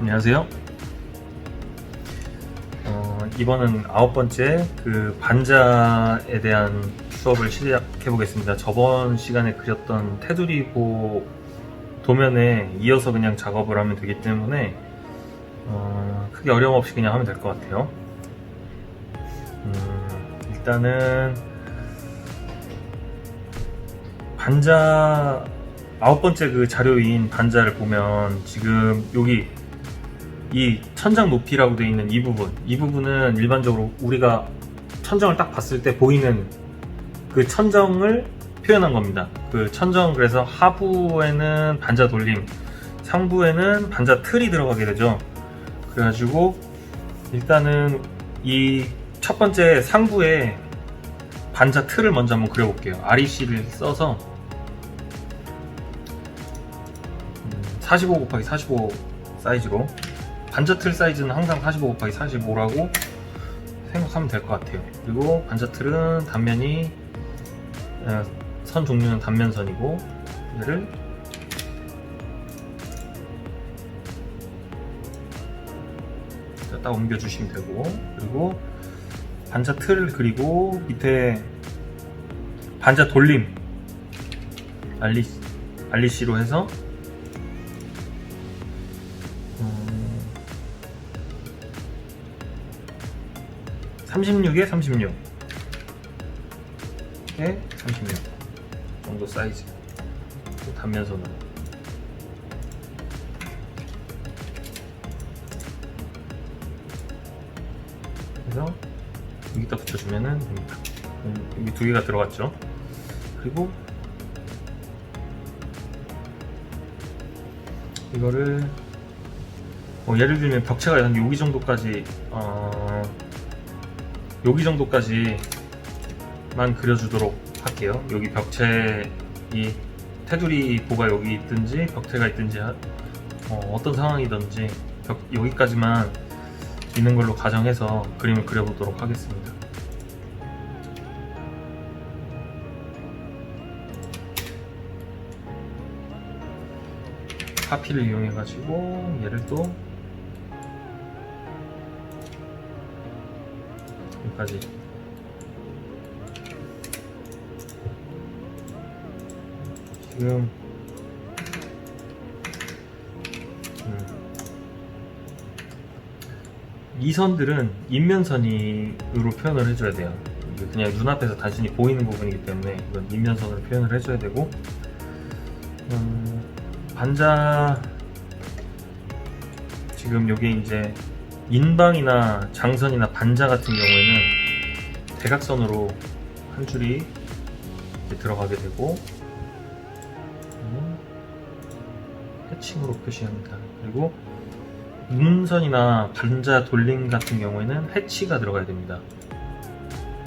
안녕하세요. 어, 이번은 아홉 번째 그 반자에 대한 수업을 시작해 보겠습니다. 저번 시간에 그렸던 테두리보 도면에 이어서 그냥 작업을 하면 되기 때문에 어, 크게 어려움 없이 그냥 하면 될 것 같아요. 음, 일단은 반자 아홉 번째 그 자료인 반자를 보면 지금 여기 이 천장 높이라고 되어 있는 이 부분 이 부분은 일반적으로 우리가 천정을 딱 봤을 때 보이는 그 천정을 표현한 겁니다. 그 천정 그래서 하부에는 반자 돌림, 상부에는 반자 틀이 들어가게 되죠. 그래가지고 일단은 이 첫 번째 상부에 반자 틀을 먼저 한번 그려볼게요. REC를 써서 45 곱하기 45 사이즈로 반자 틀 사이즈는 항상 45 곱하기 45라고 생각하면 될 것 같아요. 그리고 반자 틀은 단면이 어, 선 종류는 단면선이고 얘를 딱 옮겨주시면 되고 그리고 반자 틀을 그리고 밑에 반자 돌림 알리 알리시로 해서 36에 36 에 36 정도 사이즈. 또 단면선으로. 그래서 여기다 붙여주면 됩니다. 음, 여기 두 개가 들어갔죠? 그리고 이거를 뭐 예를 들면 벽체가 한 여기 정도까지 어, 여기 정도까지만 그려주도록 할게요. 여기 벽체 이 테두리 보가 여기 있든지 벽체가 있든지 하- 어, 떤 상황이든지 벽- 여기까지만 있는 걸로 가정해서 그림을 그려보도록 하겠습니다. 카피를 이용해 가지고 얘를 또 여기까지. 지금. 음, 이 선들은 인면선으로 표현을 해줘야 돼요. 이게 그냥 눈앞에서 단순히 보이는 부분이기 때문에 이건 인면선으로 표현을 해줘야 되고 음, 반자 지금 여기 이제 인방이나 장선이나 반자 같은 경우에는 대각선으로 한 줄이 들어가게 되고 음, 해칭으로 표시합니다. 그리고 문선이나 반자 돌림 같은 경우에는 해치가 들어가야 됩니다.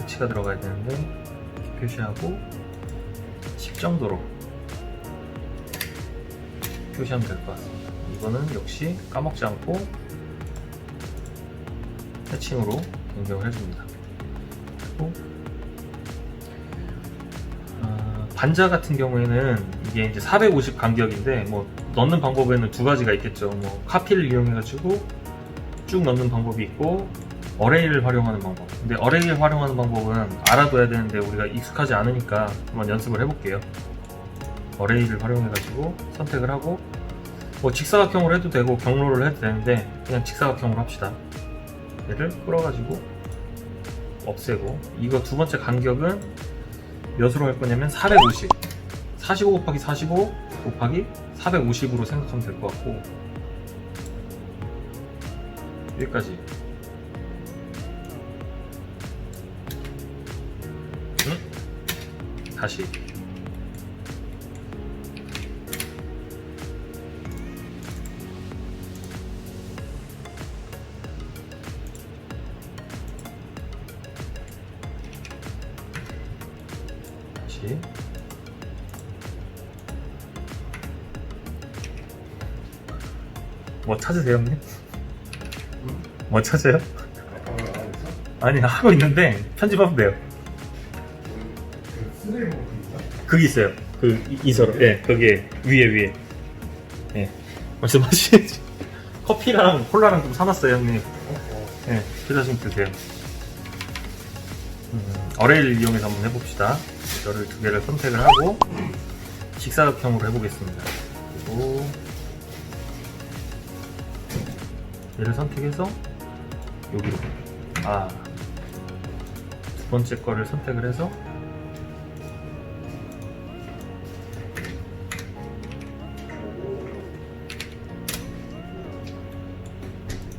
해치가 들어가야 되는데 표시하고 10 정도로 표시하면 될 것 같습니다. 이거는 역시 까먹지 않고 해칭으로 변경을 해줍니다. 그리고 아, 반자 같은 경우에는 이게 이제 450 간격인데 뭐 넣는 방법에는 두 가지가 있겠죠. 뭐 카피를 이용해가지고 쭉 넣는 방법이 있고 어레이를 활용하는 방법. 근데 어레이를 활용하는 방법은 알아둬야 되는데 우리가 익숙하지 않으니까 한번 연습을 해볼게요. 어레이를 활용해가지고 선택을 하고 뭐 직사각형으로 해도 되고 경로를 해도 되는데 그냥 직사각형으로 합시다. 얘를 끌어가지고 없애고. 이거 두 번째 간격은 몇으로 할 거냐면 450 45 곱하기 45 곱하기 450으로 생각하면 될 것 같고. 여기까지. 응? 다시 뭐 찾으세요 형님? 뭐 찾아요? 아니 하고 있는데 편집하면 돼요. 그게 있어요 그 이- 이서로 예 거기에 위에 위에 예 말씀하시지 커피랑 콜라랑 좀 사놨어요, 형님. 네, 필요하시면 드세요. 음, 어레일 이용해서 한번 해봅시다. 이거를 두 개를 선택을 하고 직사각형으로 해보겠습니다. 그리고 얘를 선택해서 여기로 아 두 번째 거를 선택을 해서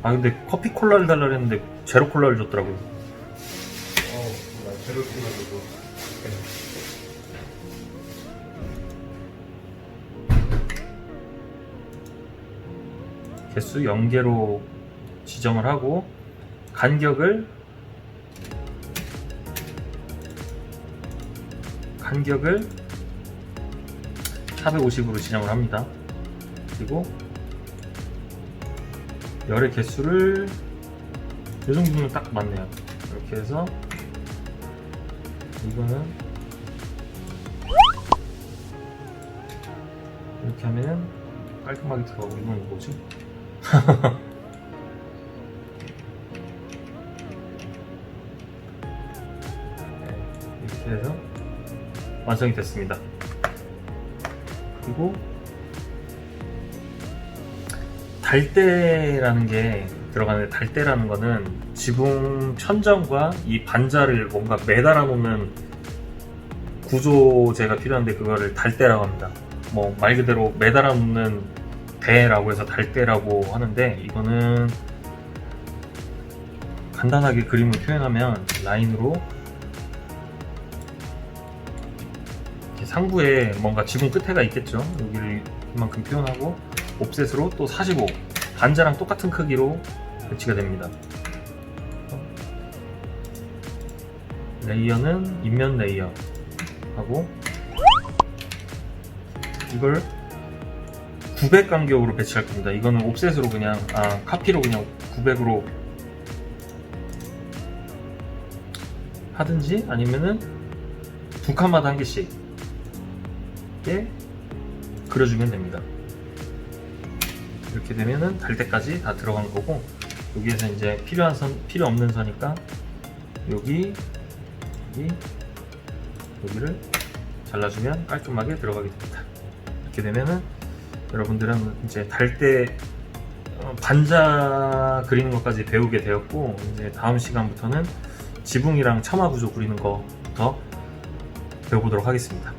아 근데 커피 콜라를 달라 그랬는데 제로 콜라를 줬더라고요. 개수 0개로 지정을 하고 간격을 간격을 450으로 지정을 합니다. 그리고 열의 개수를 이 정도면 딱 맞네요. 이렇게 해서 이거는 이렇게 하면은 깔끔하게 들어가고 이건 뭐지? 네, 이렇게 해서 완성이 됐습니다. 그리고 달대라는 게 들어가는데 달대라는 거는 지붕 천정과 이 반자를 뭔가 매달아 놓는 구조재가 필요한데 그거를 달대라고 합니다. 뭐 말 그대로 매달아 놓는 배라고 해서 달대라고 하는데 이거는 간단하게 그림을 표현하면 라인으로 상부에 뭔가 지붕 끝에가 있겠죠. 여기를 이만큼 표현하고 옵셋으로 또 45 반자랑 똑같은 크기로 배치가 됩니다. 레이어는 인면 레이어 하고 이걸 900 간격으로 배치할 겁니다. 이거는 옵셋으로 그냥 아 카피로 그냥 900으로 하든지 아니면은 두 칸마다 한 개씩 에 그려주면 됩니다. 이렇게 되면은 달 때까지 다 들어간 거고 여기에서 이제 필요한 선 필요 없는 선이니까 여기 여기 여기를 잘라주면 깔끔하게 들어가게 됩니다. 이렇게 되면은 여러분들은 이제 달대 어, 반자 그리는 것까지 배우게 되었고 이제 다음 시간부터는 지붕이랑 처마 구조 그리는 거부터 배워보도록 하겠습니다.